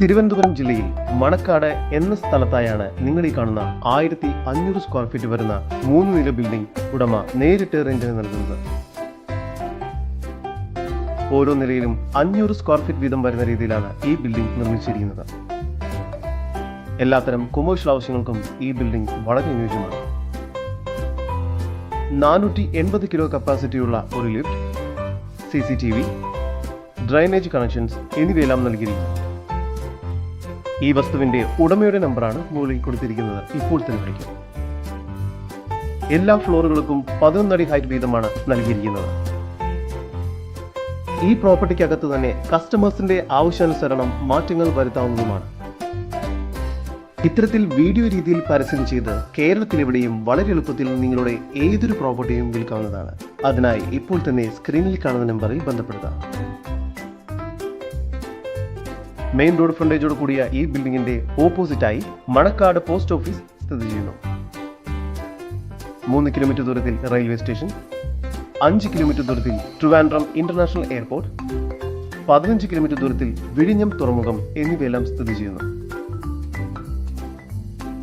തിരുവനന്തപുരം ജില്ലയിൽ മണക്കാട് എന്ന സ്ഥലത്തായാണ് നിങ്ങൾ ഈ കാണുന്ന ആയിരത്തി അഞ്ഞൂറ് സ്ക്വയർ ഫീറ്റ് വരുന്ന മൂന്ന് നില ബിൽഡിംഗ് ഉടമ നേരിട്ട് റെന്റിന് നൽകുന്നത്. ഓരോ നിലയിലും അഞ്ഞൂറ് സ്ക്വയർ ഫീറ്റ് വീതം വരുന്ന രീതിയിലാണ് ഈ ബിൽഡിംഗ് നിർമ്മിച്ചിരിക്കുന്നത്. എല്ലാത്തരം കൊമേഴ്ഷ്യൽ ആവശ്യങ്ങൾക്കും ഈ ബിൽഡിംഗ് വളരെ അനുയോജ്യമാണ്. നാനൂറ്റി എൺപത് കിലോ കപ്പാസിറ്റിയുള്ള ഒരു lift C C T V drainage connections എന്നിവയെല്ലാം നൽകിയിരിക്കുന്നു. ഈ വസ്തുവിന്റെ ഉടമയുടെ നമ്പറാണ് മുകളിൽ കൊടുത്തിരിക്കുന്നത്. ഇപ്പോൾ തന്നെ വിളിക്കും എല്ലാ ഫ്ലോറുകൾക്കും പതിനൊന്നടി ഹൈറ്റ് വീതമാണ് നൽകിയിരിക്കുന്നത്. ഈ പ്രോപ്പർട്ടിക്കകത്ത് തന്നെ കസ്റ്റമേഴ്സിന്റെ ആവശ്യാനുസരണം മാറ്റങ്ങൾ വരുത്താവുന്നതുമാണ്. ഇത്തരത്തിൽ വീഡിയോ രീതിയിൽ പരസ്യം ചെയ്ത് കേരളത്തിലെവിടെയും വളരെ എളുപ്പത്തിൽ നിങ്ങളുടെ ഏതൊരു പ്രോപ്പർട്ടിയും വിൽക്കാവുന്നതാണ്. അതിനായി ഇപ്പോൾ തന്നെ സ്ക്രീനിൽ കാണുന്ന നമ്പറിൽ ബന്ധപ്പെടുക. മെയിൻ റോഡ് ഫ്രണ്ടേജോട് കൂടിയ ഈ ബിൽഡിംഗിന്റെ ഓപ്പോസിറ്റായി മണക്കാട് പോസ്റ്റ് ഓഫീസ് സ്ഥിതി ചെയ്യുന്നു. മൂന്ന് കിലോമീറ്റർ ദൂരത്തിൽ റെയിൽവേ സ്റ്റേഷൻ അഞ്ച് കിലോമീറ്റർ ദൂരത്തിൽ ട്രിവാൻഡ്രം ഇന്റർനാഷണൽ എയർപോർട്ട് പതിനഞ്ച് കിലോമീറ്റർ ദൂരത്തിൽ വിഴിഞ്ഞം തുറമുഖം എന്നിവയെല്ലാം സ്ഥിതി ചെയ്യുന്നു.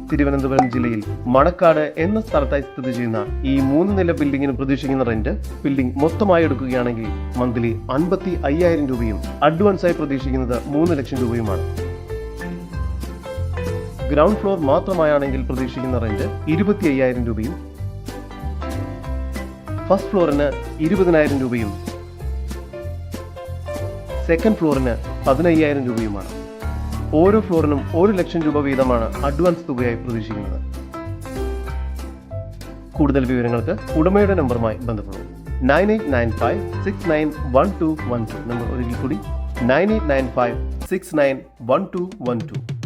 തിരുവനന്തപുരം ജില്ലയിൽ മണക്കാട് എന്ന സ്ഥലത്തായി സ്ഥിതി ചെയ്യുന്ന ഈ മൂന്ന് നില ബിൽഡിങ്ങിന് പ്രതീക്ഷിക്കുന്ന റെന്റ് ബിൽഡിംഗ് മൊത്തമായി എടുക്കുകയാണെങ്കിൽ മന്ത്ലി അൻപത്തി അയ്യായിരം രൂപയും അഡ്വാൻസായി പ്രതീക്ഷിക്കുന്നത് മൂന്ന് ലക്ഷം രൂപയുമാണ്. ഗ്രൗണ്ട് ഫ്ലോർ മാത്രമായാണെങ്കിൽ പ്രതീക്ഷിക്കുന്ന റെന്റ് ഇരുപത്തി അയ്യായിരം രൂപയും ഫസ്റ്റ് ഫ്ലോറിന് ഇരുപതിനായിരം രൂപയും സെക്കൻഡ് ഫ്ലോറിന് പതിനയ്യായിരം രൂപയുമാണ്. ഓരോ ഫ്ലോറിനും ഒരു ലക്ഷം രൂപ വീതമാണ് അഡ്വാൻസ് തുകയായി പ്രതീക്ഷിക്കുന്നത്. കൂടുതൽ വിവരങ്ങൾക്ക് ഉടമയുടെ നമ്പറുമായി ബന്ധപ്പെടും nine eight nine five six nine one two one two. Number ഒരിക്കൽ കൂടി. Nine eight nine five six nine one two one two.